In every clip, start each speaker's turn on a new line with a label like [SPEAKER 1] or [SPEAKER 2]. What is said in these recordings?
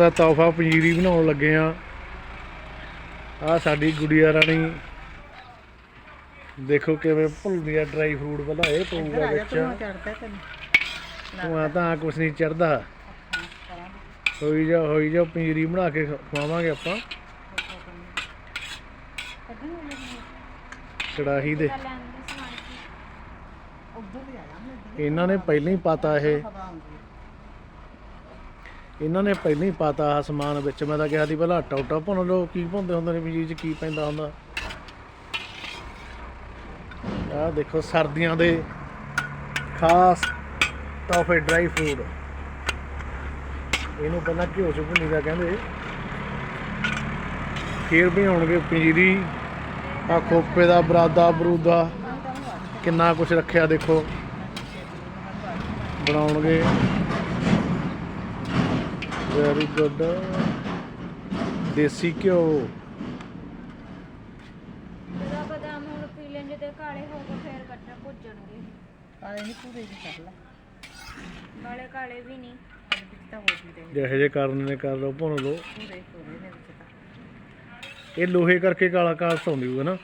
[SPEAKER 1] ਦਾ ਤੋਹਫਾ ਪੰਜੀਰੀ ਬਣਾਉਣ ਲੱਗੇ ਆ ਆ ਸਾਡੀ ਗੁੜੀਆ ਰਾਣੀ। ਦੇਖੋ ਕਿਵੇਂ ਭੁੱਲਦੀ ਆ ਡਰਾਈ ਫਰੂਟ ਪਹਿਲਾਂ ਇਹ ਪਊਗਾ ਵਿੱਚ। ਧੂਆਂ ਤਾਂ ਕੁਛ ਨਹੀਂ ਚੜਦਾ ਹੋਈ ਜਾ ਹੋਈ ਜਾ ਪੰਜੀਰੀ ਬਣਾ ਕੇ ਖਵਾਵਾਂਗੇ ਆਪਾਂ। ਕੜਾਹੀ ਦੇ। ਇਹਨਾਂ ਨੇ ਪਹਿਲਾਂ ਹੀ ਪਤਾ ਇਹ। ਇਹਨਾਂ ਨੇ ਪਹਿਲਾਂ ਹੀ ਪਾਤਾ ਆਹ ਸਮਾਨ ਵਿੱਚ। ਮੈਂ ਤਾਂ ਕਿਹਾ ਸੀ ਪਹਿਲਾਂ ਆਟਾ ਉਟਾ ਭੁੰਨ ਲਓ, ਕੀ ਭੁੰਨਦੇ ਹੁੰਦੇ ਨੇ ਪੰਜੀਰੀ ਚ ਕੀ ਪੈਂਦਾ ਹੁੰਦਾ? ਆਹ ਦੇਖੋ ਸਰਦੀਆਂ ਦੇ ਖਾਸ ਟੌਫੇ ਡਰਾਈ ਫਰੂਟ। ਇਹਨੂੰ ਪਹਿਲਾਂ ਘਿਓ ਚ ਭੁੰਨੀ ਦਾ ਕਹਿੰਦੇ। ਫਿਰ ਬਣਾਉਣਗੇ ਹੋਣਗੇ ਪੰਜੀਰੀ ਆ ਖੋਪੇ ਦਾ, ਬਰਾਦਾ, ਬਰੂਦਾ, ਕਿੰਨਾ ਕੁਝ ਰੱਖਿਆ ਦੇਖੋ। ਬਣਾਉਣਗੇ। ਵੈਰੀ ਗੁੱਡ ਦੇਸੀ ਘਿਓ।
[SPEAKER 2] ਜਦੋਂ ਬਦਾਮ ਹੁਣ ਪੀ ਲੈਂਦੇ ਤੇ ਕਾਲੇ ਹੋ ਕੇ ਫੇਰ ਕੱਟਾ ਭੁੱਜਣਗੇ।
[SPEAKER 3] ਕਾਲੇ ਨਹੀਂ ਪੂਰੇ ਦੀ ਕਰ ਲੈ।
[SPEAKER 2] ਕਾਲੇ ਕਾਲੇ ਵੀ ਨਹੀਂ।
[SPEAKER 3] ਵਿੱਚ ਤਾਂ ਹੋ ਵੀ ਰਹੇ
[SPEAKER 1] ਜਿਹੇ ਜੇ ਕਰਨ ਨੇ ਕਰ ਲਓ ਭੁੰਨ ਲਓ।
[SPEAKER 3] ਪੂਰੇ ਪੂਰੇ ਨੇ ਵਿੱਚ ਤਾਂ।
[SPEAKER 1] ਇਹ ਲੋਹੇ ਕਰਕੇ ਕਾਲਾ ਕਾਲਸ ਆਉਂਦੀ ਹੋਊਗਾ ਨਾ।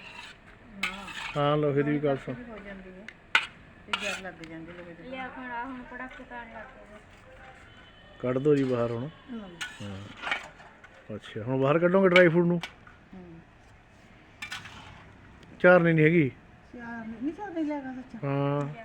[SPEAKER 3] ਹਾਂ।
[SPEAKER 1] ਹਾਂ ਲੋਹੇ ਦੀ ਵੀ ਕਾਲਸ
[SPEAKER 3] ਹੋ ਜਾਂਦੀ ਹੈ। ਤੇ ਜਰ ਲੱਗ ਜਾਂਦੀ ਲੋਹੇ ਦੇ
[SPEAKER 2] ਲਿਆ ਖੜਾ ਹੁਣ ਪੜਾਕੇ ਤਾਣ ਲੱਗ ਗਏ।
[SPEAKER 1] ਕੱਢ ਦੋ ਜੀ ਬਾਹਰ ਹੁਣ।
[SPEAKER 3] ਹੂੰ।
[SPEAKER 1] ਅੱਛਾ ਹੁਣ ਬਾਹਰ ਕੱਢੋਗੇ ਡਰਾਈ ਫਰੂਟ ਨੂੰ? ਚਾਰ ਨਹੀਂ ਹੈਗੀ?
[SPEAKER 3] ਚਾਰ ਨਹੀਂ ਚਾਰ ਨਹੀਂ ਲੱਗਾ ਸੱਚਾ।
[SPEAKER 1] ਹਾਂ।